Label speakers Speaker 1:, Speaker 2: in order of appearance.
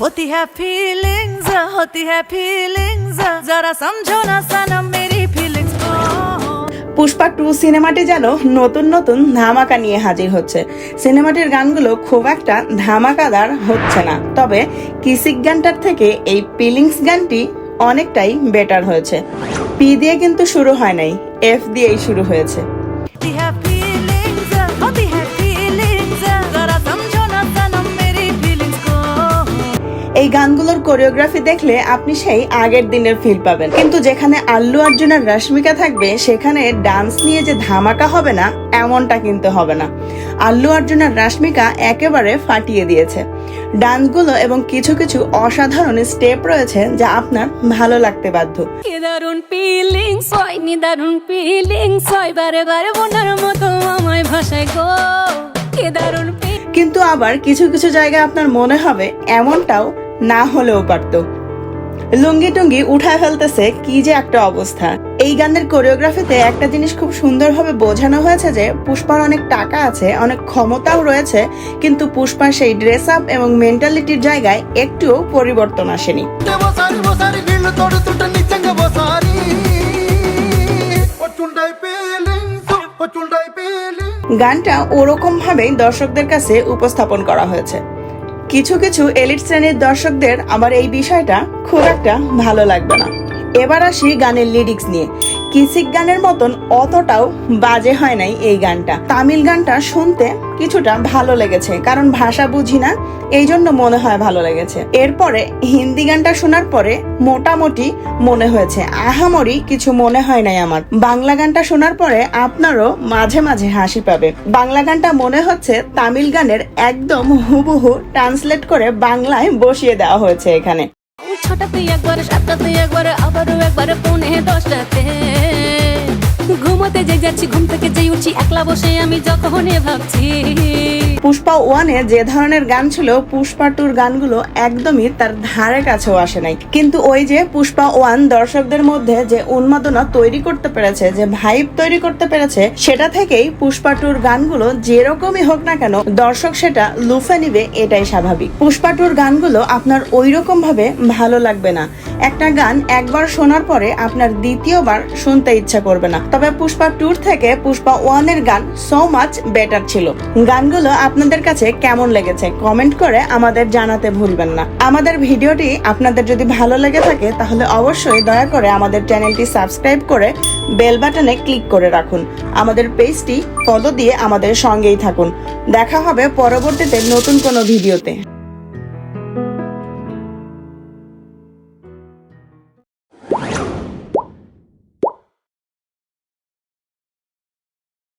Speaker 1: होती है फीलिंग्स होती है फीलिंग्स जरा समझो ना सनम मेरी फीलिंग्स को
Speaker 2: পুষ্পা টু সিনেমাটি যেন নতুন নতুন ধামাকা নিয়ে হাজির হচ্ছে সিনেমাটির গানগুলো খুব একটা ধামাকাদার হচ্ছে না তবে কিসিক গানটার থেকে এই পিলিংস গানটি অনেকটাই বেটার হয়েছে পি দিয়ে কিন্তু শুরু হয় নাই এফ দিয়েই শুরু হয়েছে এই গানগুলোর কোরিওগ্রাফি দেখলে আপনি সেই আগের দিনের ফিল পাবেন। কিন্তু যেখানে আল্লু অর্জুন আর রশ্মিকা থাকবে সেখানে ডান্স নিয়ে যে ধামাকা হবে না এমনটা কিন্তু হবে না। আল্লু অর্জুন আর রশ্মিকা একেবারে ফাটিয়ে দিয়েছে। ডান্সগুলো এবং কিছু কিছু অসাধারণ স্টেপ রয়েছে যা আপনার ভালো লাগতে বাধ্য।
Speaker 3: দারুণ ফিলিংস হয় নি দারুণ ফিলিংস হয় বারে বারে বোনার মতো আমায় ভাষায় গো। কি দারুণ
Speaker 2: কিন্তু আবার কিছু কিছু জায়গায় আপনার মনে হবে এমনটাও না হলেও পারত। লুঙ্গি টুঙ্গি উঠায় ফেলতেছে কি যে একটা অবস্থা। এই গানের কোরিওগ্রাফিতে একটা জিনিস খুব সুন্দরভাবে বোঝানো হয়েছে যে, পুষ্পার অনেক টাকা আছে, অনেক ক্ষমতাও রয়েছে, কিন্তু পুষ্পার সেই ড্রেস আপ এবং মেন্টালিটির জায়গায় একটুও পরিবর্তন আসেনি। গানটা ওরকম ভাবেই দর্শকদের কাছে উপস্থাপন করা হয়েছে। কিছু কিছু এলিট শ্রেণির দর্শকদের আমার এই বিষয়টা খুব একটা ভালো লাগবে না। এবার আসি গানের লিরিক্স নিয়ে। কিসিক গানের মতন অতটাও বাজে হয় নাই এই গানটা। তামিল গানটা শুনতে কিছুটা ভালো লেগেছে, কারণ ভাষা বুঝি না, এই জন্য মনে হয় ভালো লেগেছে। এরপরে হিন্দি গানটা শোনার পরে মোটামুটি মনে হয়েছে, আহামরি কিছু মনে হয় নাই আমার। বাংলা গানটা শোনার পরে আপনারও মাঝে মাঝে হাসি পাবে। বাংলা গানটা মনে হচ্ছে তামিল গানের একদম হুবহু ট্রান্সলেট করে বাংলায় বসিয়ে দেওয়া হয়েছে এখানে।
Speaker 3: ছটাতে একবার সাতটাতে একবার, আবারও একবার যে যাচ্ছি, ঘুম থেকে যে একলা বসে আমি ভাবছি।
Speaker 2: পুষ্পা ওয়ানে যে ধরনের গান ছিল, পুষ্পা টুর গানগুলো একদমই তার ধারে কাছেও আসে নাই। কিন্তু ওই যে পুষ্পা ওয়ান দর্শকদের মধ্যে যে উন্মাদনা তৈরি করতে পেরেছে, যে ভাইব তৈরি করতে পেরেছে, সেটা থেকেই পুষ্পা টুর গানগুলো যেরকমই হোক না কেন, দর্শক সেটা লুফে নিবে, এটাই স্বাভাবিক। পুষ্পা টুর গানগুলো আপনার ওই রকম ভাবে ভালো লাগবে না। একটা গান একবার শোনার পরে আপনার দ্বিতীয়বার শুনতে ইচ্ছা করবে না। তবে পুষ্পা টুর থেকে পুষ্পা ওয়ানের গান সো মাচ বেটার ছিল। গানগুলো আপনাদের কাছে কেমন লেগেছে কমেন্ট করে আমাদের জানাতে ভুলবেন না। আমাদের ভিডিওটি আপনাদের যদি ভালো লেগে থাকে তাহলে অবশ্যই দয়া করে আমাদের চ্যানেলটি সাবস্ক্রাইব করে বেল বাটনে ক্লিক করে রাখুন। আমাদের পেজটি ফলো দিয়ে আমাদের সঙ্গেই থাকুন। দেখা হবে পরবর্তীতে নতুন কোনো ভিডিওতে।